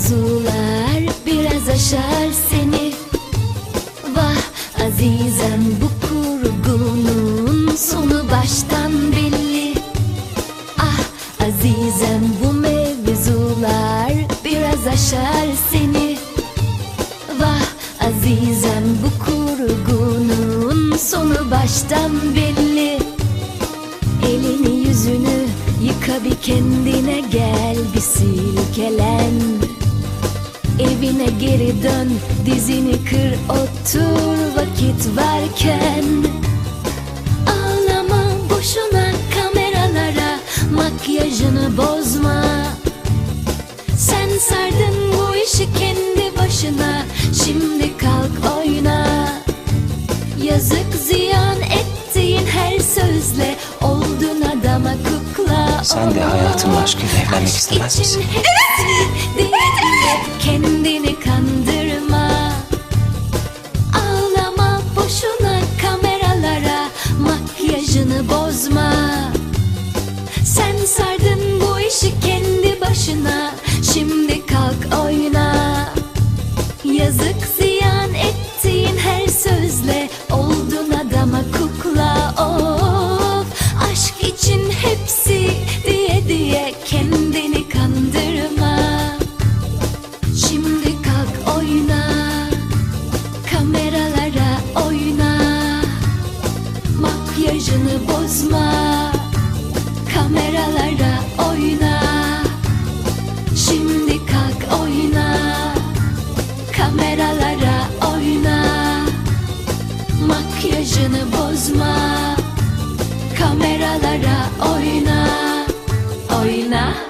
mevzular biraz aşar seni. Vah azizem bu kurgunun sonu baştan belli. Ah azizem bu mevzular biraz aşar seni. Vah azizem bu kurgunun sonu baştan belli. Elini yüzünü yıka bir kendine gel bir silkelen Evine geri dön. Dizini kır otur vakit varken. Ağlama boşuna kameralara makyajını bozma. Sen sardın bu işi kendi başına. Şimdi kalk oyna. Yazık ziyan ettiğin her sözle oldun adama kukla. Sen de hayatımın aşkıyla evlenmek istemez misin? hepsi değil, Kendini kandırma. Ağlama boşuna kameralara Makyajını bozma. Sen sar Virajını bozma. Kameralara oyna. Şimdi kalk oyna. Kameralara oyna. Makyajını bozma. Kameralara oyna. Oyna.